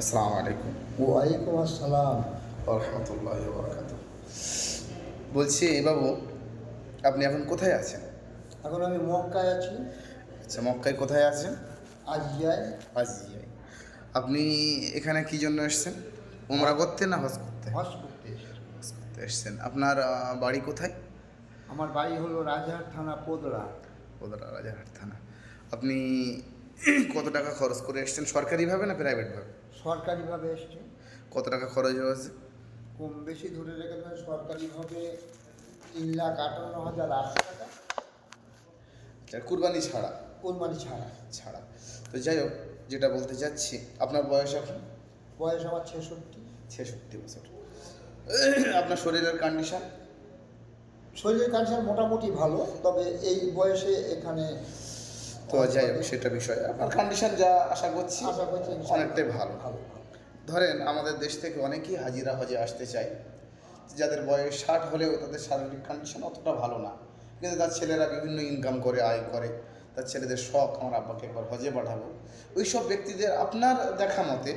আসসালামু আলাইকুম। ওয়ালাইকুম আসসালাম রহমতুল্লাহ বরকাত বলছি বাবু আপনি এখন কোথায় আছেন? এখন আমি মক্কায় আছি। আচ্ছা মক্কায় কোথায় আছেন? আজিয়ায়। আজিয়ায়। আপনি এখানে কি জন্য এসেছেন? উমরা করতে না হজ করতে? হজ করতে হজ করতে এসেছেন। আপনার বাড়ি কোথায়? আমার বাড়ি হলো রাজারহাট থানা পোদরা। ওদরা রাজারহাট থানা। আপনি কত টাকা খরচ করে এসেছেন? সরকারিভাবে না প্রাইভেটভাবে? সরকারিভাবে এসছে। কত টাকা খরচ হয়েছে? কম বেশি ধরে রেখে দেন সরকারিভাবে তিন লাখ আটান্ন হাজার আটশো টাকা। আচ্ছা কুরবানি ছাড়া? কোরবানি ছাড়া। ছাড়া। তো যাই হোক যেটা বলতে চাচ্ছি আপনার বয়স এখন? বয়স আমার ছেষট্টি। ছেষট্টি বছর। আপনার শরীরের কন্ডিশন শরীরের কন্ডিশন মোটামুটি ভালো তবে এই বয়সে এখানে তো যাই হোক সেটা বিষয়। আপনার কন্ডিশন যা আশা করছি আশা করছি অনেকটাই ভালো। ধরেন আমাদের দেশ থেকে অনেকেই হাজিরা হজে আসতে চায়। যাদের বয়স ষাট হলেও তাদের শারীরিক কন্ডিশন অতটা ভালো না। কিন্তু তার ছেলেরা বিভিন্ন ইনকাম করে আয় করে। তার ছেলেদের শখ আমার আব্বাকে একবার হজে পাঠাবো। ওই সব ব্যক্তিদের আপনার দেখা মতে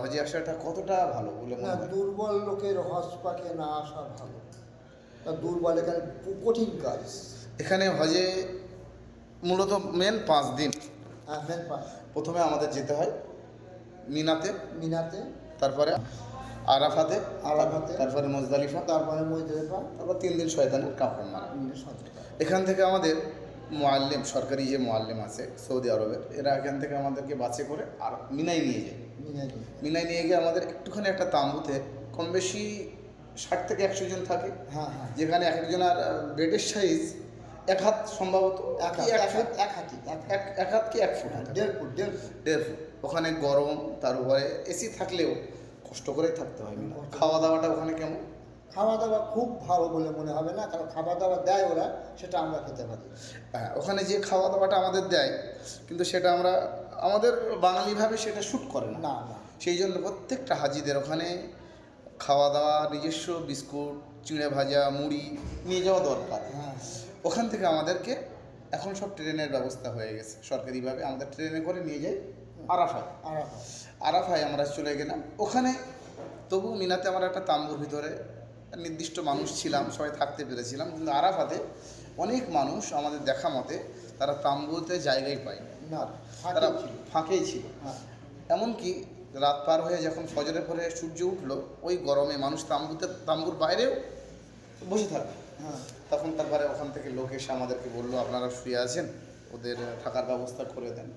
হজে আসাটা কতটা ভালো বলে না দুর্বল লোকের হজ পাকে না আসা ভালো। দুর্বল এখানে কঠিন কাজ। এখানে হজে মূলত মেন পাঁচ দিন। হ্যাঁ মেন প্রথমে আমাদের যেতে হয় মিনাতে মিনাতে। তারপরে আরাফাতে আরাফাতে। তারপরে মজদালিফা তারপরে মজদেফা তারপর তিন দিন শয়তানের কাপড় মারা। এখান থেকে আমাদের মোয়াল্লেম সরকারি যে মোয়াল্লেম আছে সৌদি আরবের এরা এখান থেকে আমাদেরকে বাসে করে আর মিনাই নিয়ে যায়। মিনাই নিয়ে গিয়ে আমাদের একটুখানি একটা তাম্বুতে কম বেশি ষাট থেকে একশো জন থাকে। হ্যাঁ হ্যাঁ। যেখানে এক একজনের বেডের সাইজ এক হাত সম্ভবত এক হাত এক হাত এক হাতি। এক হাত কি এক ফুট? হবে? দেড় ফুট দেড় ফুট। দেড় ফুট। ওখানে গরম তার উপরে এসি থাকলেও কষ্ট করেই থাকতে হয়। খাওয়া দাওয়াটা ওখানে কেমন? খাওয়া দাওয়া খুব ভালো বলে মনে হবে না কারণ খাওয়া দাওয়া দেয় ওরা সেটা আমরা খেতে পারি। হ্যাঁ ওখানে যে খাওয়া দাওয়াটা আমাদের দেয় কিন্তু সেটা আমরা আমাদের বাঙালিভাবে সেটা শ্যুট করে না। না না। সেই জন্য প্রত্যেকটা হাজিদের ওখানে খাওয়া দাওয়া নিজস্ব বিস্কুট চিঁড়ে ভাজা মুড়ি নিয়ে যাওয়া দরকার। হ্যাঁ। ওখান থেকে আমাদেরকে এখন সব ট্রেনের ব্যবস্থা হয়ে গেছে সরকারিভাবে। আমাদের ট্রেনে করে নিয়ে যাই আরাফায়। আর আরাফায় আমরা চলে গেলাম। ওখানে তবু মিনাতে আমার একটা তাম্বুর ভিতরে নির্দিষ্ট মানুষ ছিলাম সবাই থাকতে পেরেছিলাম। কিন্তু আরাফাতে অনেক মানুষ আমাদের দেখা মতে তারা তাম্বুতে জায়গায় পায় না তারা ফাঁকেই ছিল। এমনকি রাত পার হয়ে যখন ফজরের পরে সূর্য উঠল ওই গরমে মানুষ তাম্বুতে তাম্বুর বাইরেও বসে থাকবে। হ্যাঁ। তখন তারপরে ওখান থেকে লোক এসে আমাদেরকে বলল আপনারা শুয়ে আছেন ওদের থাকার ব্যবস্থা করে দেন।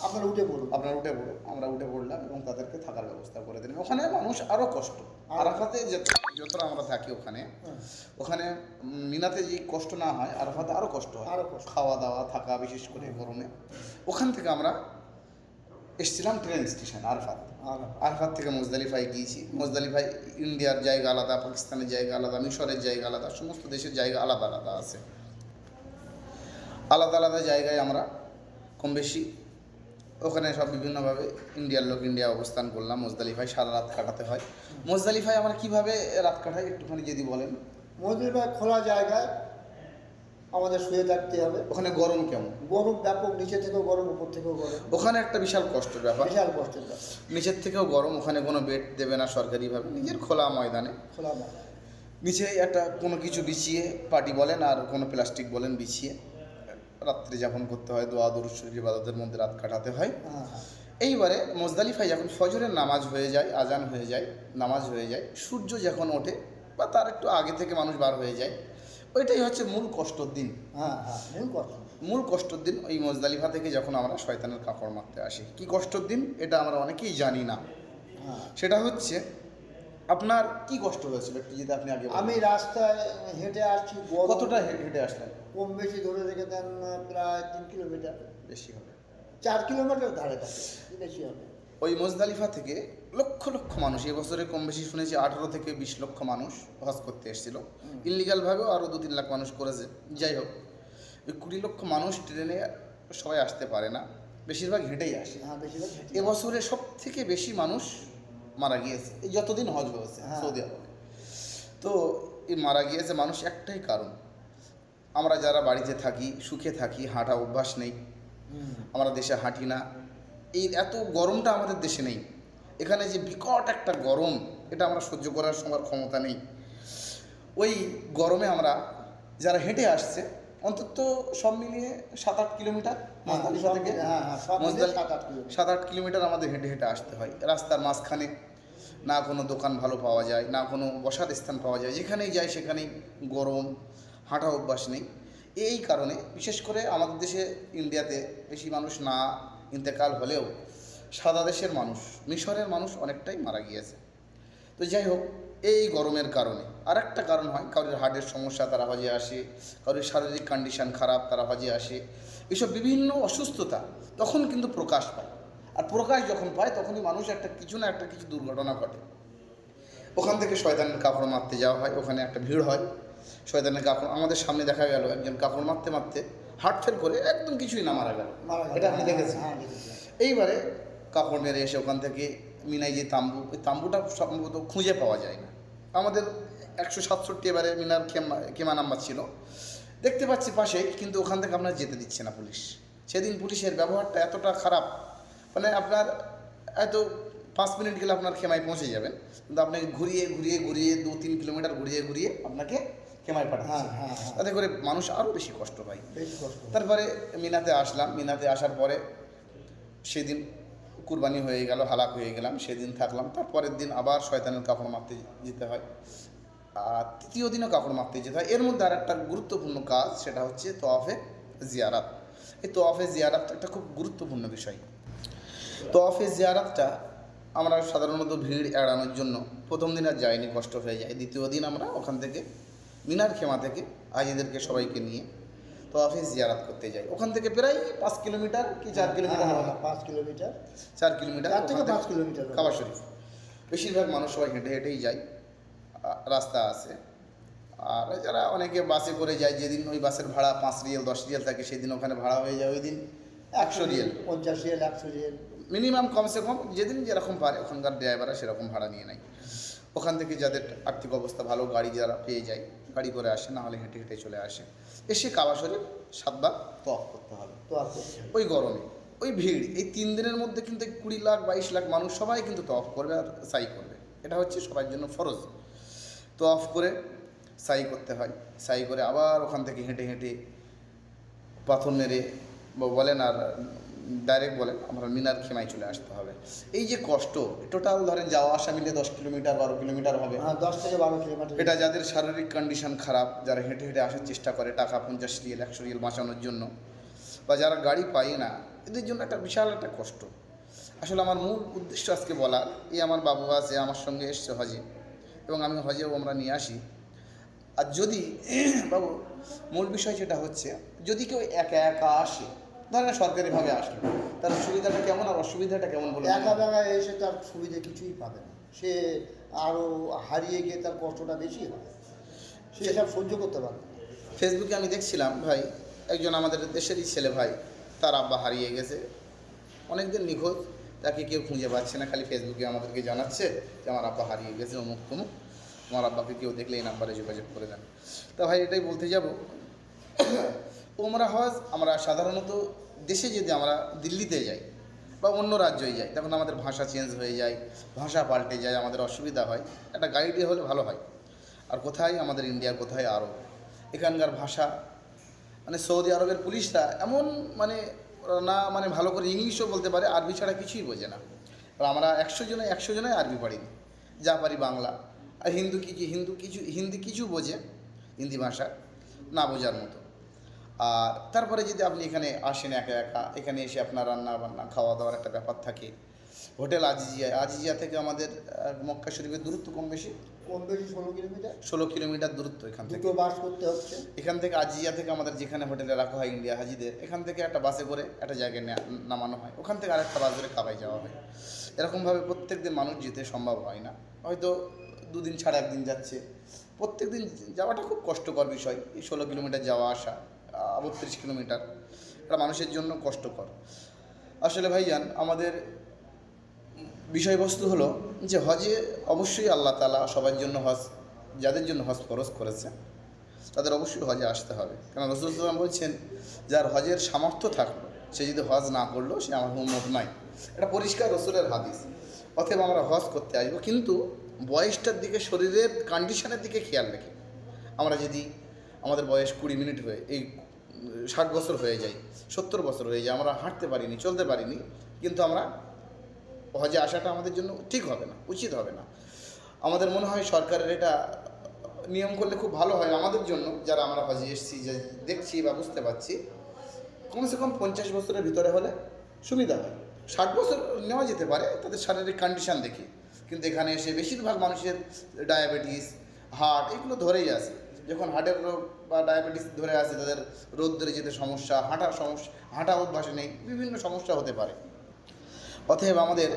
আপনারা উঠে বলুন আপনারা উঠে পড়ো আমরা উঠে পড়লাম এবং তাদেরকে থাকার ব্যবস্থা করে দিলাম। ওখানে মানুষ আরও কষ্ট। আরাফাতে যত- যতটা আমরা থাকি ওখানে হ্যাঁ। ওখানে মিনাতে যে কষ্ট না হয় আরাফাতে আরও কষ্ট হয়। আরও কষ্ট। খাওয়া দাওয়া থাকা বিশেষ করে গরমে। ওখান থেকে আমরা এসেছিলাম ট্রেন স্টেশন আরফাত। আর আরফাত থেকে মুজদালিফায় গিয়েছি। মুজদালিফায় ইন্ডিয়ার জায়গা আলাদা পাকিস্তানের জায়গা আলাদা মিশরের জায়গা আলাদা সমস্ত দেশের জায়গা আলাদা আলাদা আছে। আলাদা আলাদা জায়গায় আমরা কম বেশি ওখানে সব বিভিন্নভাবে ইন্ডিয়ার লোক ইন্ডিয়া অবস্থান করলাম। মুজদালিফায় সারা রাত কাটাতে হয়। মুজদালিফায় আমরা কীভাবে রাত কাটাই একটুখানি যদি বলেন। মন্দিরটা খোলা জায়গায় আমাদের শুয়ে থাকতে হবে। ওখানে গরম কেমন? গরম ব্যাপক নিচে থেকেও গরম উপর থেকেও গরম। ওখানে একটা বিশাল কষ্টের ব্যাপার। বিশাল কষ্টের ব্যাপার। নিচের থেকেও গরম ওখানে কোনো বেড দেবে না সরকারিভাবে। নিজের খোলা ময়দানে। খোলা জায়গা নিচে একটা কোনো কিছু বিছিয়ে পাটি বলেন আর কোনো প্লাস্টিক বলেন বিছিয়ে রাত্রে যাপন করতে হয় দোয়া দরুদ শরীর ইবাদতের মধ্যে রাত কাটাতে হয়। হ্যাঁ। হ্যাঁ এইবারে মোজদালিফায় যখন ফজরের নামাজ হয়ে যায় আজান হয়ে যায় নামাজ হয়ে যায় সূর্য যখন ওঠে বা তার একটু আগে থেকে মানুষ বার হয়ে যায় ওইটাই হচ্ছে মূল কষ্টর দিন। হ্যাঁ হ্যাঁ মূল কথা মূল কষ্টর দিন ওই মজদালিফা থেকে যখন আমরা শয়তানের কাপড় মারতে আসি। কি কষ্টর দিন? এটা আমরা অনেকেই জানি না। হ্যাঁ। সেটা হচ্ছে আপনার কি কষ্ট হয়েছিল একটু যদি আপনি আগে আমি রাস্তায় হেঁটে আসছি কতটা হেঁটে আসলেন? কম বেশি ধরে রেখে দেন প্রায় তিন কিলোমিটার। বেশি হবে। চার কিলোমিটার ধারে কাছে বেশি হবে। ওই মোজদালিফা থেকে লক্ষ লক্ষ মানুষ এবছরে কম বেশি শুনেছি আঠারো থেকে বিশ লক্ষ মানুষ হজ করতে এসেছিল। ইনলিগালভাবেও আরও দু তিন লাখ মানুষ করেছে। যাই হোক ওই কুড়ি লক্ষ মানুষ ট্রেনে সবাই আসতে পারে না বেশিরভাগ হেঁটেই আসে। এবছরে সব থেকে বেশি মানুষ মারা গিয়েছে। এই যতদিন হজ হয়েছে হ্যাঁ। সৌদি আরবে। তো এই মারা গিয়েছে মানুষ একটাই কারণ। আমরা যারা বাড়িতে থাকি সুখে থাকি হাঁটা অভ্যাস নেই। আমরা দেশে হাঁটি না। এই এত গরমটা আমাদের দেশে নেই। এখানে যে বিকট একটা গরম এটা আমরা সহ্য করার সময় ক্ষমতা নেই। ওই গরমে আমরা যারা হেঁটে আসছে অন্তত সব মিলিয়ে সাত আট কিলোমিটার মজদালিফা থেকে মিলে, হ্যাঁ, হ্যাঁ, কিলোমিটার। সাত আট কিলোমিটার আমাদের হেঁটে হেঁটে আসতে হয়। রাস্তার মাঝখানে না কোনো দোকান ভালো পাওয়া যায় না কোনো বসার স্থান পাওয়া যায় যেখানেই যাই সেখানেই গরম হাঁটা অভ্যাস নেই। এই কারণে বিশেষ করে আমাদের দেশে ইন্ডিয়াতে বেশি মানুষ না ইন্তেকাল হলেও সাদা দেশের মানুষ মিশরের মানুষ অনেকটাই মারা গিয়েছে। তো যাই হোক এই গরমের কারণে। আর একটা কারণ হয় কারোর হার্টের সমস্যা তারা হজে আসে। কারোর শারীরিক কন্ডিশন খারাপ তারা হজে আসে। এসব বিভিন্ন অসুস্থতা তখন কিন্তু প্রকাশ পায়। আর প্রকাশ যখন পায় তখনই মানুষ একটা কিছু না একটা কিছু দুর্ঘটনা ঘটে। ওখান থেকে শয়তানের কাপড় মারতে যাওয়া হয় ওখানে একটা ভিড় হয়। শয়তানের কাপড় আমাদের সামনে দেখা গেল একজন কাপড় মারতে মারতে হার্ট ফেল করে একদম কিছুই না মারা গেল। এটা আপনি দেখেছেন। হ্যাঁ, দেখেছি। এইবারে কাপড় মেরে এসে ওখান থেকে মিনাই যে তাম্বু ওই তাম্বুটা সম্ভবত খুঁজে পাওয়া যায় না আমাদের একশো সাতষট্টি এবারে মিনার কেমা কেমা নাম্বার ছিল। দেখতে পাচ্ছি পাশে কিন্তু ওখান থেকে আপনার যেতে দিচ্ছে না পুলিশ। সেদিন পুলিশের ব্যবহারটা এতটা খারাপ মানে আপনার হয়তো পাঁচ মিনিট গেলে আপনার খেমায় পৌঁছে যাবেন কিন্তু আপনাকে ঘুরিয়ে ঘুরিয়ে ঘুরিয়ে দু তিন কিলোমিটার ঘুরিয়ে ঘুরিয়ে আপনাকে খেমায় পাঠাচ্ছে হ্যাঁ, হ্যাঁ, হ্যাঁ। তাতে করে মানুষ আরও বেশি কষ্ট পায়। বেশ কষ্ট। তারপরে মিনাতে আসলাম মিনাতে আসার পরে সেদিন কুরবানি হয়ে গেল, হালাক হয়ে গেলাম, সেদিন থাকলাম। তারপরের দিন আবার শয়তানের কাপড় মারতে যেতে হয়। আর তৃতীয় দিনও কাপড় মারতে যেতে হয়। এর মধ্যে আর একটা গুরুত্বপূর্ণ কাজ, সেটা হচ্ছে তোয়াফে জিয়ারাত। এই তোয়াফে জিয়ারাতটা একটা খুব গুরুত্বপূর্ণ বিষয়। তোয়াফে জিয়ারাতটা আমরা সাধারণত ভিড় এড়ানোর জন্য প্রথম দিন আর যাইনি, কষ্ট হয়ে যায়। দ্বিতীয় দিন আমরা ওখান থেকে মিনার খেমা থেকে হাজিদেরকে সবাইকে নিয়ে তোয়াফে জিয়ারাত করতে যাই। ওখান থেকে প্রায় পাঁচ কিলোমিটার কি চার কিলোমিটার হ্যাঁ, হবে? হ্যাঁ, পাঁচ কিলোমিটার। চার কিলোমিটার চার থেকে পাঁচ কিলোমিটার। কাবা শরীফ। বেশিরভাগ মানুষ সবাই হেঁটে হেঁটেই যায়। রাস্তা আছে। আর যারা অনেকে বাসে করে যায় যেদিন ওই বাসের ভাড়া পাঁচ রিয়েল দশ রিয়েল থাকে সেদিন ওখানে ভাড়া হয়ে যায় ওই দিন একশো রিয়েল। পঞ্চাশ রিয়েল একশো রিয়েল। মিনিমাম কমসে কম যেদিন যেরকম পারে ওখানকার ড্রাইভাররা সেরকম ভাড়া নিয়ে নেয়। ওখান থেকে যাদের আর্থিক অবস্থা ভালো গাড়ি যারা পেয়ে যায় গাড়ি করে আসে না হলে হেঁটে হেঁটে চলে আসে। এসে কাবা শরীফ সাতবার তফ করতে হবে। ওই গরমে ওই ভিড় এই তিন দিনের মধ্যে কিন্তু কুড়ি লাখ বাইশ লাখ মানুষ সবাই কিন্তু তফ করবে আর সাই করবে। এটা হচ্ছে সবার জন্য ফরজ। তো অফ করে সাই করতে হয়। সাই করে আবার ওখান থেকে হেঁটে হেঁটে পাথর মেরে বলেন আর ডাইরেক্ট বলেন আমরা মিনার খেমায় চলে আসতে হবে। এই যে কষ্ট টোটাল ধরেন যাওয়া আসা মিলে দশ কিলোমিটার বারো কিলোমিটার হবে। হ্যাঁ দশ থেকে বারো কিলোমিটার। এটা যাদের শারীরিক কন্ডিশন খারাপ যারা হেঁটে হেঁটে আসার চেষ্টা করে টাকা পঞ্চাশ রিয়েল একশো রিয়েল বাঁচানোর জন্য বা যারা গাড়ি পায় না এদের জন্য একটা বিশাল একটা কষ্ট। আসলে আমার মূল উদ্দেশ্য আজকে বলার এই আমার বাবু আছে আমার সঙ্গে এসছে হজে এবং আমি হজেও আমরা নিয়ে আসি। আর যদি বাবু মূল বিষয় যেটা হচ্ছে যদি কেউ একা একা আসে ধরেন সরকারিভাবে আসলো তার সুবিধাটা কেমন আর অসুবিধাটা কেমন বলে একা বেকা এসে তার সুবিধে কিছুই পাবে না। সে আরও হারিয়ে গিয়ে তার কষ্টটা বেশি হবে। সে সব সহ্য করতে পারবে ফেসবুকে আমি দেখছিলাম ভাই একজন আমাদের দেশেরই ছেলে ভাই তার আব্বা হারিয়ে গেছে। অনেকদিন নিখোঁজ তাকে কেউ খুঁজে পাচ্ছে না খালি ফেসবুকে আমাদেরকে জানাচ্ছে যে আমার আব্বা হারিয়ে গেছে অমুক তমুক। আমার আব্বাকে কেউ দেখলে এই নাম্বারে যোগাযোগ করে দেন। তা ভাই এটাই বলতে যাব। ওমরা হজ আমরা সাধারণত দেশে যদি আমরা দিল্লিতে যাই বা অন্য রাজ্যে যাই, তখন আমাদের ভাষা চেঞ্জ হয়ে যায়, ভাষা পাল্টে যায়, আমাদের অসুবিধা হয়। একটা গাইডে হলে ভালো হয়। আর কোথায়? আমাদের ইন্ডিয়া কোথায়? আরব। এখানকার ভাষা মানে সৌদি আরবের পুলিশরা এমন মানে না মানে ভালো করে ইংলিশও বলতে পারে, আরবি ছাড়া কিছুই বোঝে না। আর আমরা একশো জনে একশো জনে আরবি পারিনি যা পারি বাংলা। আর হিন্দু কিছু হিন্দু কিছু, হিন্দি কিছু বোঝে, হিন্দি ভাষা না বোঝার মতো। তারপরে যদি আপনি এখানে আসেন একা একা এখানে এসে আপনার রান্না বান্না খাওয়া দাওয়ার একটা ব্যাপার থাকে। হোটেল আজিজিয়া আজিজিয়া থেকে আমাদের মক্কা শরীফের দূরত্ব কম বেশি? কম বেশি ষোলো কিলোমিটার? ষোলো কিলোমিটার দূরত্ব এখান থেকে। বাস করতে হচ্ছে। এখান থেকে আজিয়া থেকে আমাদের যেখানে হোটেলে রাখা হয় ইন্ডিয়া হাজিদের এখান থেকে একটা বাসে করে একটা জায়গায় নামানো হয়। ওখান থেকে আরেকটা বাস ধরে কাবাই যাওয়া হয়। এরকমভাবে প্রত্যেক দিন মানুষ যেতে সম্ভব হয় না। হয়তো দুদিন ছাড়া একদিন যাচ্ছে। প্রত্যেক দিন যাওয়াটা খুব কষ্টকর বিষয় এই ষোলো কিলোমিটার যাওয়া আসা বত্রিশ কিলোমিটার। এটা মানুষের জন্য কষ্টকর। আসলে ভাইজান, আমাদের বিষয়বস্তু হলো যে হজে অবশ্যই আল্লাহ তালা সবার জন্য হজ, যাদের জন্য হজ ফরজ করেছে, তাদের অবশ্যই হজে আসতে হবে। কারণ রসুলাম বলছেন, যার হজের সামর্থ্য থাকল, সে যদি হজ না করল, সে আমার উন্মত নয় এটা পরিষ্কার রসুলের হাদিস। অতএব আমরা হজ করতে আসব, কিন্তু বয়সটার দিকে, শরীরের কন্ডিশনের দিকে খেয়াল রেখে। আমরা যদি আমাদের বয়স কুড়ি মিনিট হয়ে, এই ষাট বছর হয়ে যায়, সত্তর বছর হয়ে যায়, আমরা হাঁটতে পারিনি, চলতে পারিনি, কিন্তু আমরা হজে আসাটা আমাদের জন্য ঠিক হবে না, উচিত হবে না। আমাদের মনে হয় সরকারের এটা নিয়ম করলে খুব ভালো হয়। আমাদের জন্য যারা আমরা হজে এসেছি, যে দেখছি বা বুঝতে পারছি, কমসে কম পঞ্চাশ বছরের ভিতরে হলে সুবিধা হয়। ষাট বছর নেওয়া যেতে পারে, তাদের শারীরিক কন্ডিশন দেখি। কিন্তু এখানে এসে বেশিরভাগ মানুষের ডায়াবেটিস হার্ট এগুলো ধরেই আসে যখন হার্টের রোগ বা ডায়াবেটিস ধরে আসে তাদের রোদ ধরে যেতে সমস্যা হাঁটার সমস্যা, হাঁটা অভ্যাসে নেই, বিভিন্ন সমস্যা হতে পারে। অতএব আমাদের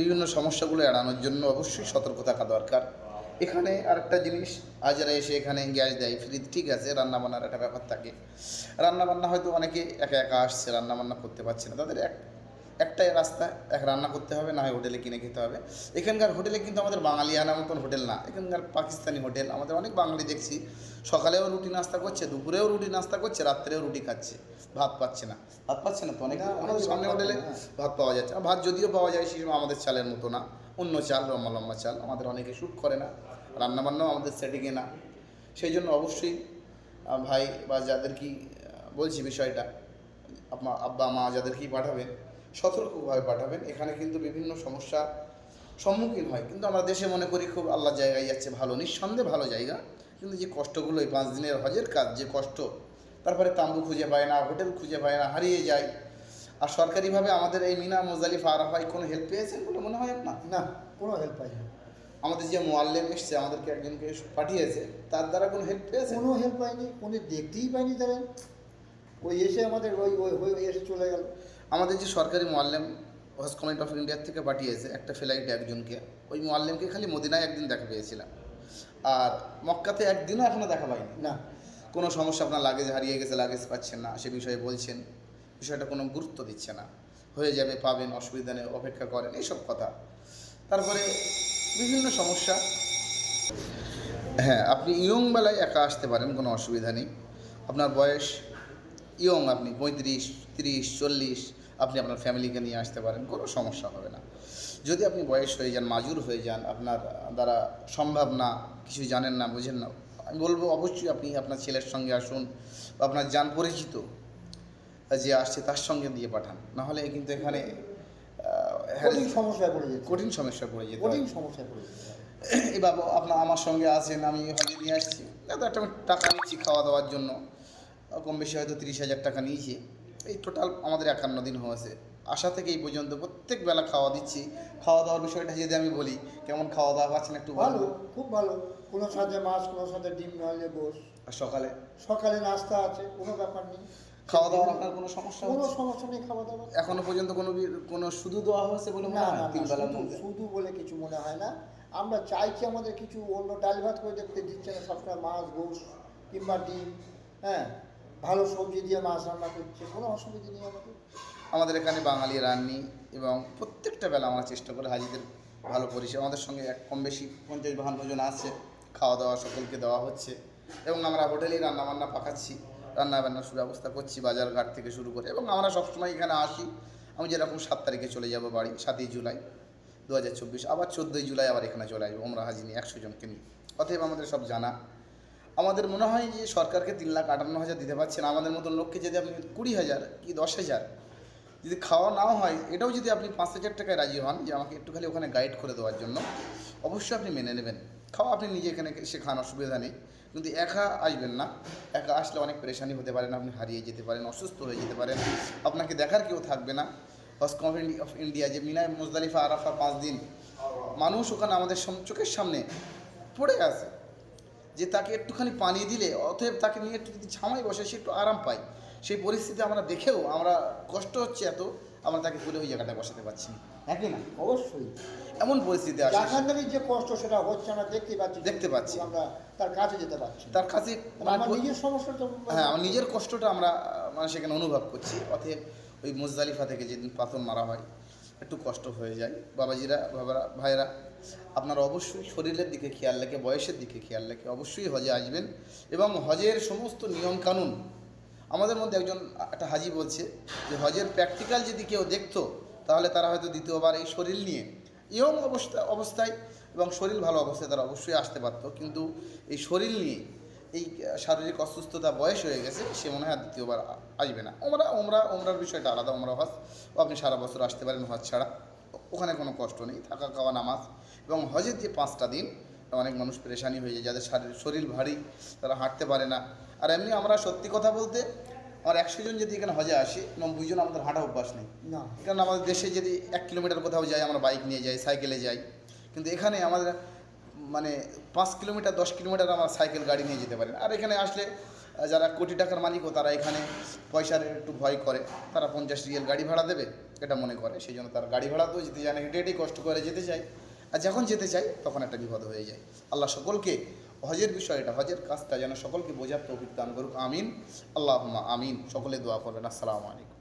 বিভিন্ন সমস্যাগুলো এড়ানোর জন্য অবশ্যই সতর্ক থাকা দরকার। এখানে আরেকটা জিনিস আজরা এসে এখানে গ্যাস দেয় ফ্রি ঠিক আছে রান্না বান্নার একটা ব্যাপার থাকে। রান্না বান্না হয়তো অনেকে একা একা আসছে রান্না বান্না করতে পারছে না। তাদের এক একটাই রাস্তা এক রান্না করতে হবে না হয় হোটেলে কিনে খেতে হবে। এখানকার হোটেলে কিন্তু আমাদের বাঙালিয়ানার মতন হোটেল না। এখানকার পাকিস্তানি হোটেল আমাদের অনেক বাঙালি দেখছি সকালেও রুটি নাস্তা করছে দুপুরেও রুটি নাস্তা করছে রাত্রেও রুটি খাচ্ছে ভাত পাচ্ছে না। ভাত পাচ্ছে না তো? অনেক আমাদের সামনে হোটেলে। ভাত পাওয়া যাচ্ছে আর ভাত যদিও পাওয়া যায় সেই সময় আমাদের চালের মতো না। অন্য চাল লম্বা লম্বা চাল আমাদের অনেকে শ্যুট করে না। রান্নাবান্নাও আমাদের সেটিংয়ে না সেই জন্য অবশ্যই ভাই বা যাদেরকেই আহ, বলছি বিষয়টা আপনার আব্বা মা যাদেরকেই পাঠাবেন। সতর্কভাবে পাঠাবেন। এখানে কিন্তু বিভিন্ন সমস্যা সম্মুখীন হয়। কিন্তু আমরা দেশে মনে করি খুব আল্লাহ জায়গায় যাচ্ছে ভালো নিঃসন্দেহে ভালো জায়গা। কিন্তু যে কষ্টগুলো এই পাঁচ দিনের হজের কাজ যে কষ্ট তারপরে তাম্বু খুঁজে পায় না হোটেল খুঁজে পায় না হারিয়ে যায়। আর সরকারিভাবে আমাদের এই মিনা মোজালিফা আরাফাই কোনো হেল্প পেয়েছেন বলে মনে হয় আপনার? না কোনো হেল্প পাইনি। আমাদের যে মোয়াল্লেম এসছে আমাদেরকে একজনকে পাঠিয়েছে তার দ্বারা কোনো হেল্প পেয়েছে কোনো হেল্প পাইনি কোনো দেখতেই পাইনি তারা। ওই এসে আমাদের ওই ওই এসে চলে গেল। আমাদের যে সরকারি মোয়াল্লেম হজ কমিটি অফ ইন্ডিয়ার থেকে পাঠিয়েছে একটা ফ্লাইটে একজনকে। ওই মোয়াল্লেমকে খালি মদিনায় একদিন দেখা পেয়েছিলাম। আর মক্কাতে একদিনও এখনও দেখা পাইনি। না, কোনো সমস্যা আপনার লাগেজ হারিয়ে গেছে লাগেজ পাচ্ছেন না, সে বিষয়ে বলছেন। বিষয়টা কোনো গুরুত্ব দিচ্ছে না। হয়ে যাবে, পাবেন, অসুবিধা নেই, অপেক্ষা করেন, এইসব কথা। তারপরে বিভিন্ন সমস্যা। হ্যাঁ আপনি ইয়ং বেলায় একা আসতে পারেন, কোনো অসুবিধা নেই। আপনার বয়স ইয়ং আপনি পঁয়ত্রিশ তিরিশ চল্লিশ আপনি আপনার ফ্যামিলিকে নিয়ে আসতে পারেন কোনো সমস্যা হবে না। যদি আপনি বয়স হয়ে যান মাজুর হয়ে যান আপনার দ্বারা সম্ভব না কিছু জানেন না বুঝেন না আমি বলব অবশ্যই আপনি আপনার ছেলের সঙ্গে আসুন বা আপনার যান পরিচিত যে আসছে তার সঙ্গে দিয়ে পাঠান নাহলে কিন্তু এখানে কঠিন সমস্যায় পড়ে যেত কঠিন সমস্যা পড়ে যেতে কঠিন সমস্যায় পড়ে যেত এই বাবা আপনার আমার সঙ্গে আছেন আমি হজে নিয়ে আসছি। এত একটা টাকা নিচ্ছি খাওয়া দাওয়ার জন্য। কম বেশি হয়তো তিরিশ হাজার টাকা নিয়েছি। এই টোটাল আমাদের একান্ন দিন হয়েছে। আসা থেকে এই পর্যন্ত প্রত্যেক বেলা খাওয়া দিচ্ছি। খাওয়া দাওয়ার বিষয়টা যদি আমি বলি কেমন খাওয়া দাওয়া পাচ্ছেন একটু ভালো খুব ভালো। কোনো সাথে মাছ কোনো সাথে ডিম নইলে গোস আর সকালে? সকালে নাস্তা আছে কোনো ব্যাপার নেই। খাওয়া দাওয়ার আপনার কোনো সমস্যা কোনো সমস্যা নেই খাওয়া দাওয়া। এখনও পর্যন্ত কোনো কোনো শুধু দেওয়া হয়েছে বলে মনে না না? তিন মধ্যে? শুধু বলে কিছু মনে হয় না। আমরা চাইছি আমাদের কিছু অন্য ডাল ভাত করে দেখতে দিচ্ছে না সবসময় মাছ গোস কিংবা ডিম হ্যাঁ? ভালো সবজি দিয়ে মাছ রান্না করছে, কোনো অসুবিধা নেই আমাদের। আমাদের এখানে বাঙালি রান্নি এবং প্রত্যেকটা বেলা আমরা চেষ্টা করে হাজিদের ভালো পরিষেবা। আমাদের সঙ্গে এক কম বেশি পঞ্চাশ বাহান্ন জন আছে খাওয়া দাওয়া সকলকে দেওয়া হচ্ছে এবং আমরা হোটেলেই রান্না বান্না পাকাচ্ছি রান্না বান্নার সুব্যবস্থা করছি বাজার ঘাট থেকে শুরু করে এবং আমরা সবসময় এখানে আসি। আমি যেরকম সাত তারিখে চলে যাব বাড়ি, সাতই জুলাই দু হাজার চব্বিশ, আবার চোদ্দোই জুলাই আবার এখানে চলে আসব, আমরা হাজি নিয়ে একশো জনকে নিয়ে। অতএব আমাদের সব জানা। আমাদের মনে হয় যে সরকারকে তিন লাখ আটান্ন হাজার দিতে পারছেন আমাদের মতন লোককে যদি আপনি কুড়ি হাজার কি দশ হাজার যদি খাওয়া নাও হয়, এটাও যদি আপনি পাঁচ হাজার টাকায় রাজি হন যে আমাকে একটু খালি ওখানে গাইড করে দেওয়ার জন্য, অবশ্যই আপনি মেনে নেবেন। খাওয়া আপনি নিজে এখানে এসে খান, অসুবিধা নেই। কিন্তু একা আসবেন না। একা আসলে অনেক পেরেশানি হতে পারেন আপনি হারিয়ে যেতে পারেন, অসুস্থ হয়ে যেতে পারেন। আপনাকে দেখার কেউ থাকবে না। হজ কমিটি অফ ইন্ডিয়া যে মিনায় মুজদালিফা আরাফা পাঁচ দিন, মানুষ ওখানে আমাদের চোখের সামনে পড়ে আছে। যে তাকে একটুখানি পানি দিলে অতএব তাকে নিয়ে একটু যদি ছামাই বসে সে একটু আরাম পায়। সেই পরিস্থিতি আমরা দেখেও আমরা কষ্ট হচ্ছে এত আমরা তাকে তুলে ওই জায়গাটায় বসাতে পারছি না। হ্যাঁ কি না? অবশ্যই। এমন পরিস্থিতি আসে। জাহান্নামীর যে কষ্ট সেটা হচ্ছে আমরা দেখতে পাচ্ছি। দেখতে পাচ্ছি। আমরা তার কাছে যেতে পারছি তার কাছে মানে আমার নিজের সমস্যাটা হ্যাঁ আমার নিজের কষ্টটা আমরা মানে সেখানে অনুভব করছি। অতএব ওই মুজদালিফা থেকে যেদিন পাথর মারা হয় একটু কষ্ট হয়ে যায়। বাবাজিরা বাবারা ভাইরা আপনারা অবশ্যই শরীরের দিকে খেয়াল রাখে, বয়সের দিকে খেয়াল রাখে অবশ্যই হজে আসবেন এবং হজের সমস্ত নিয়ম কানুন। আমাদের মধ্যে একজন একটা হাজি বলছে যে, হজের প্র্যাকটিক্যাল যদি কেউ দেখতো, তাহলে তারা হয়তো দ্বিতীয়বার এই শরীর নিয়ে। ইয়ং অবস্থা, অবস্থায় এবং শরীর ভালো অবস্থায় তারা অবশ্যই আসতে পারতো। কিন্তু এই শরীর নিয়ে এই শারীরিক অসুস্থতা বয়স হয়ে গেছে, সে মনে হয় দ্বিতীয়বার আসবে না। ওমরা ওমরা, ওমরার বিষয়টা আলাদা, ওমরা হজ। আপনি সারা বছর আসতে পারেন হজ ছাড়া। ওখানে কোনো কষ্ট নেই থাকা খাওয়া নামাজ এবং হজের যে পাঁচটা দিন অনেক মানুষ পেরেশানি হয়ে যায় যাদের শারীর শরীর ভারী তারা হাঁটতে পারে না। আর এমনি আমরা সত্যি কথা বলতে আমার একশো জন যদি এখানে হজে আসি নব্বই জন আমাদের হাঁটা অভ্যাস নেই। না। কারণ আমাদের দেশে যদি এক কিলোমিটার কোথাও যাই আমরা বাইক নিয়ে যাই সাইকেলে যাই। কিন্তু এখানে আমাদের মানে পাঁচ কিলোমিটার দশ কিলোমিটার আমরা সাইকেল গাড়ি নিয়ে যেতে পারি। আর এখানে আসলে যারা কোটি টাকার মালিকও তারা এখানে পয়সার একটু ভয় করে, তারা পঞ্চাশ রিয়েল গাড়ি ভাড়া দেবে, এটা মনে করে। সেই জন্য তারা গাড়ি ভাড়াতেও যেতে চায় না হেঁটে হেঁটেই কষ্ট করে যেতে চায়। আর যখন যেতে চাই তখন একটা বিপদ হয়ে যায়। আল্লাহ সকলকে হজের বিষয় এটা, হজের কাজটা যেন সকলকে বোঝার তৌফিক দান করুক, আমিন। আল্লাহ আমিন। সকলে দোয়া করবেন। আসসালামু আলাইকুম।